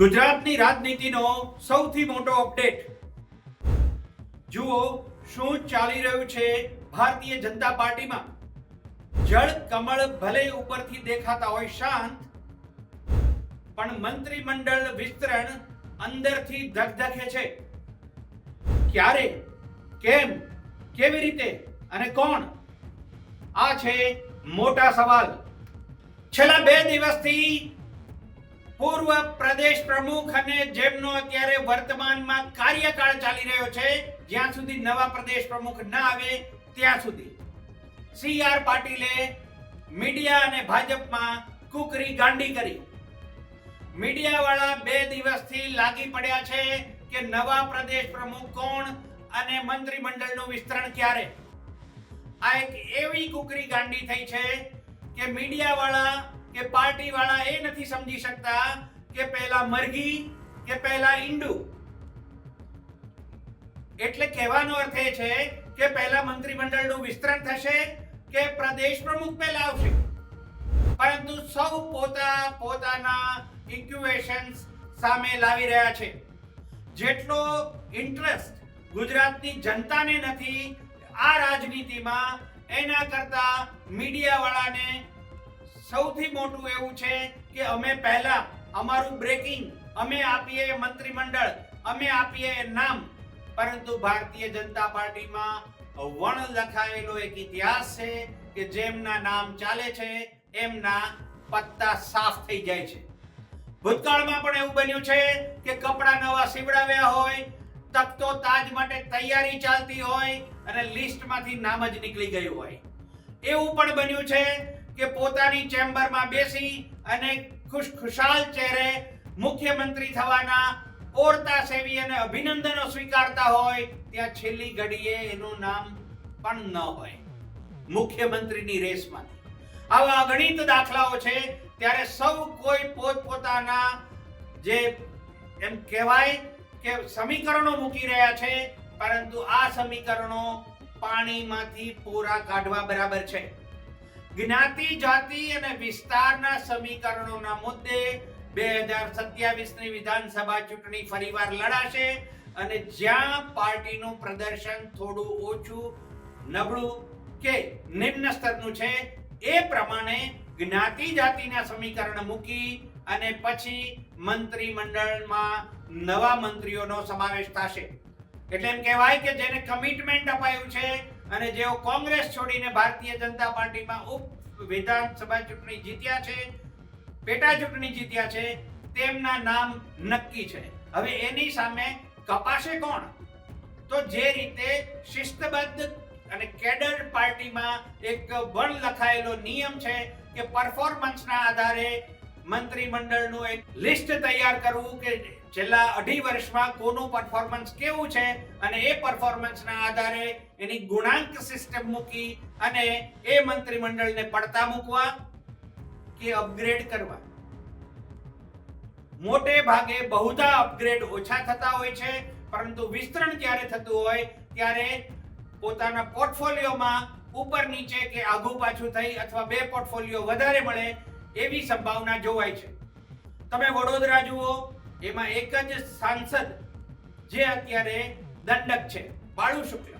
ગુજરાતની રાજનીતિનો સૌથી મોટો અપડેટ જુઓ શું ચાલી રહ્યું છે ભારતીય જનતા પાર્ટીમાં. જળ કમળ ભલે ઉપરથી દેખાતા હોય શાંત, પણ મંત્રીમંડળ વિસ્તરણ અંદરથી ધગધગે છે. ક્યારે, કેમ, કેવી રીતે અને કોણ? આ છે મોટા સવાલ. છેલ્લા બે દિવસથી પૂર્વ પ્રદેશ પ્રમુખ અને જેમનો અત્યારે વર્તમાનમાં કાર્યકાળ ચાલી રહ્યો છે, જ્યાં સુધી નવા પ્રદેશ પ્રમુખ ના આવે ત્યાં સુધી. સી આર પાટીલે મીડિયા અને ભાજપમાં કુકરી ગાંડી કરી. મીડિયાવાળા બે દિવસથી લાગી પડ્યા છે કે નવા પ્રદેશ પ્રમુખ કોણ અને મંત્રીમંડળનું વિસ્તરણ ક્યારે? આ એક એવી કુકરી ગાંડી થઈ છે કે મીડિયાવાળા કે પાર્ટીવાળા એ નથી સમજી શકતા કે પહેલા મરઘી કે પહેલા ઈંડુ. એટલે કહેવાનો અર્થ એ છે કે પહેલા મંત્રીમંડળનું વિસ્તરણ થશે કે પ્રદેશ પ્રમુખ પહેલા આવશે. પરંતુ સૌ પોતા પોતાના ઇક્યુએશન્સ સામે લાવી રહ્યા છે. જેટલો ઇન્ટરેસ્ટ ગુજરાતની જનતાને નથી, આ રાજનીતિમાં એના કરતા મીડિયાવાળાને સૌથી મોટું એવું છે કે અમે પહેલા અમારું બ્રેકિંગ અમે આપીએ મંત્રીમંડળ, અમે આપીએ નામ, પરંતુ ભારતીય જનતા પાર્ટીમાં વણ લખાયેલો એક ઇતિહાસ છે કે જેમના નામ ચાલે છે, એમના પત્તા સાફ થઈ જાય છે. ભૂતકાળમાં પણ એવું બન્યું છે કે કપડાં નવા સીવડાવ્યા હોય તખતો તાજ માટે તૈયારી ચાલતી હોય અને લિસ્ટમાંથી નામ જ નીકળી ગયું હોય. એવું પણ બન્યું છે કે પોતાની ચેમ્બરમાં બેસી અને ખુશખુશાલ ચહેરે મુખ્યમંત્રી થવાના ઓરતા સેવી અને અભિનંદનો સ્વીકારતા હોય, ત્યાં છેલ્લી ઘડીએ એનું નામ પણ ન હોય. મુખ્યમંત્રીની રેસમાંથી આવા અગણિત દાખલાઓ છે, ત્યારે સૌ કોઈ પોતપોતાના જે એમ કહેવાય કે સમીકરણો મૂકી રહ્યા છે, પરંતુ આ સમીકરણો પાણીમાંથી પૂરા કાઢવા બરાબર છે. જ્ઞાતિ, જાતિ અને વિસ્તારના સમીકરણોના મુદ્દે બે હજાર સત્યાવીસની વિધાનસભા ચૂંટણી ફરીવાર લડાશે અને જ્યાં પાર્ટીનું પ્રદર્શન થોડું ઓછું, નબળું કે નિમ્ન સ્તરનું છે, એ પ્રમાણે જ્ઞાતિ, જાતિના સમીકરણ મૂકી અને પછી મંત્રીમંડળમાં નવા મંત્રીઓનો સમાવેશ થશે. એટલે એમ કહેવાય કે જેને કમિટમેન્ટ અપાયું છે અને જેઓ કોંગ્રેસ છોડીને ભારતીય જનતા પાર્ટીમાં ઉપ વિધાનસભા ચૂંટણી જીત્યા છે, પેટા ચૂંટણી જીત્યા છે, તેમના નામ નક્કી છે. હવે એની સામે કપાશે કોણ? તો જે રીતે શિસ્તબદ્ધ અને કેડર પાર્ટીમાં એક વણ લખાયેલો નિયમ છે કે પરફોર્મન્સના આધારે મંત્રીમંડળનું એક લિસ્ટ તૈયાર કરવું કે છેલ્લા અઢી વર્ષમાં કોનું પરફોર્મન્સ કેવું છે અને એ પરફોર્મન્સના આધારે એની ગુણાંક સિસ્ટમ મૂકી અને એ મંત્રીમંડળને પડતા મૂકવા કે અપગ્રેડ કરવા? મોટે ભાગે બહુધા અપગ્રેડ ઓછા થતા હોય છે, પરંતુ વિસ્તરણ ક્યારે થતું હોય ત્યારે પોતાના પોર્ટફોલિયોમાં ઉપર નીચે કે આઘું પાછું થઈ અથવા બે પોર્ટફોલિયો વધારે મળે એવી સંભાવના જોવાય છે. તમે વડોદરા જુઓ એમાં એક જ સાંસદ જે અત્યારે દંડક છે, બાળુ શુક્લ.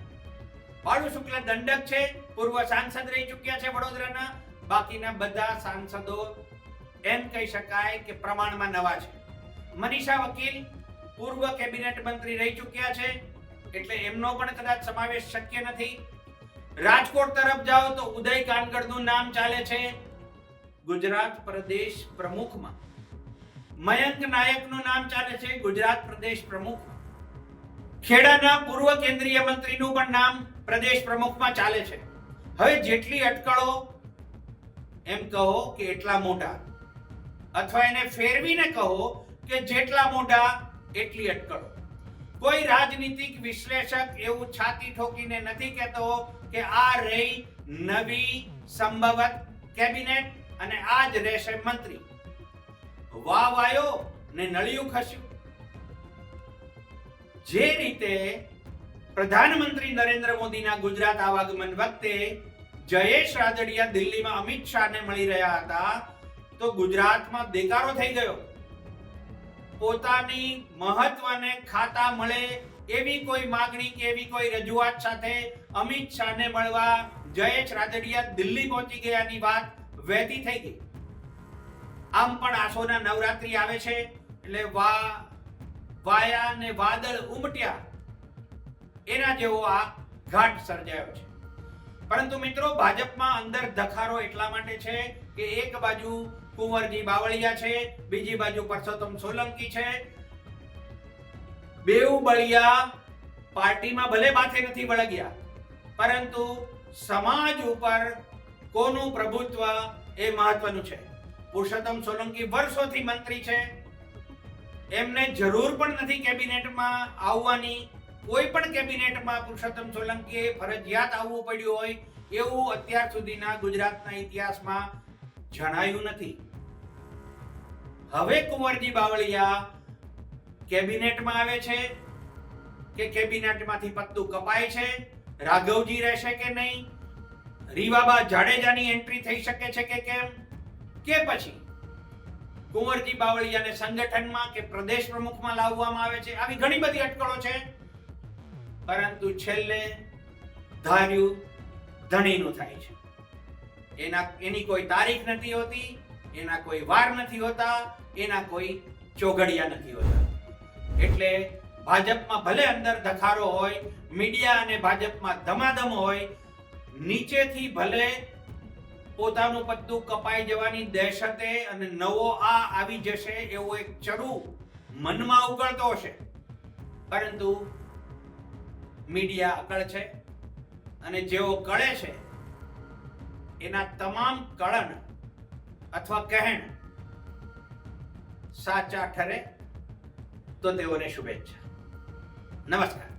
બાળુ શુક્લ દંડક છે, પૂર્વ સાંસદ રહી ચૂક્યા છે વડોદરાના. બાકીના બધા સાંસદો એમ કહી શકાય કે પ્રમાણમાં નવા છે. મનીષા વકીલ પૂર્વ કેબિનેટ મંત્રી રહી ચૂક્યા છે, એટલે એમનો પણ કદાચ સમાવેશ શક્ય નથી. રાજકોટ તરફ જાઓ તો ઉદય કાનગડનું નામ ચાલે છે. ગુજરાત પ્રદેશ પ્રમુખમાં. મયંક નાયકનું નામ ચાલે છે ગુજરાત પ્રદેશ પ્રમુખ. ખેડાના પૂર્વ કેન્દ્રીય મંત્રીનું પણ નામ પ્રદેશ પ્રમુખમાં ચાલે છે. હવે જેટલી અટકળો એમ કહો કે એટલા મોટા. અથવા એને ફેરવીને કહો કે જેટલા મોટા, એટલી અટકળો. કોઈ રાજનીતિક વિશ્લેષક એવું છાતી ઠોકીને નથી કહેતો કે આ રહી નવી સંભવત કેબિનેટ અને આ જ રહેશે મંત્રી. વાવ આવ્યો ને નળિયું ખસ્યું. જે રીતે પ્રધાનમંત્રી નરેન્દ્ર મોદીના ગુજરાત આવાગમન વખતે જયેશ રાદડિયા દિલ્હીમાં અમિત શાહને મળી રહ્યા હતા, તો ગુજરાતમાં દેકારો થઈ ગયો. પોતાની મહત્વને ખાતા મળે એવી કોઈ માગણી કે એવી કોઈ રજૂઆત સાથે અમિત શાહને મળવા જયેશ રાદડિયા દિલ્હી પહોંચી ગયાની વાત વહેતી થઈ ગઈ. આમ પણ આસોના નવરાત્રી આવે છે, એટલે વા, વાયા ને વાદળ ઉમટ્યા, એના જેવો આ ઘાટ સર્જાયો છે. પરંતુ મિત્રો, ભાજપમાં અંદર ધખારો એટલા માટે છે કે એક બાજુ કુંવરજી બાવળિયા છે, બીજી બાજુ પરસોત્તમ સોલંકી છે. બેઉ બળિયા પાર્ટીમાં ભલે માથે નથી વળગ્યા, પરંતુ સમાજ ઉપર કોનું પ્રભુત્વ એ મહત્વનું છે. પુરુષોત્તમ સોલંકી વર્ષોથી મંત્રી છે. એમને જરૂર પણ નથી કેબિનેટમાં આવવાની. કોઈ પણ કેબિનેટમાં પુરુષોત્તમ સોલંકીએ ફરજિયાત આવવું પડ્યું હોય એવું અત્યાર સુધીના ગુજરાતના ઇતિહાસમાં જણાયું નથી. હવે કુંવરજી બાવળિયા કેબિનેટમાં આવે છે કે કેબિનેટમાંથી પત્તું કપાય છે? રાઘવજી રહેશે કે નહીં? રીવાબા જાડેજાની એન્ટ્રી થઈ શકે છે કે કેમ? કે પછી કુંવરજી બાવળિયાને સંગઠનમાં કે પ્રદેશ પ્રમુખમાં લાવવામાં આવે છે? આવી ઘણી બધી અટકળો છે. પરંતુ છેલ્લે ધાર્યું ધણીનું થાય છે. એના, એની કોઈ તારીખ નથી હોતી, એના કોઈ વાર નથી હોતા, એના કોઈ ચોઘડિયા નથી હોતા. એટલે ભાજપમાં ભલે અંદર ધખારો હોય, મીડિયા અને ભાજપમાં ધમાધમ હોય, નીચેથી ભલે પોતાનું પત્તું કપાઈ જવાની દહેશતે અને નવો આ આવી જશે એવો એક ચરુ મનમાં ઉગળતો હશે. પરંતુ મીડિયા અકળ છે અને જેઓ કળે છે, એના તમામ કળન અથવા કહેણ સાચા ઠરે તો તેઓને શુભેચ્છા. નમસ્કાર.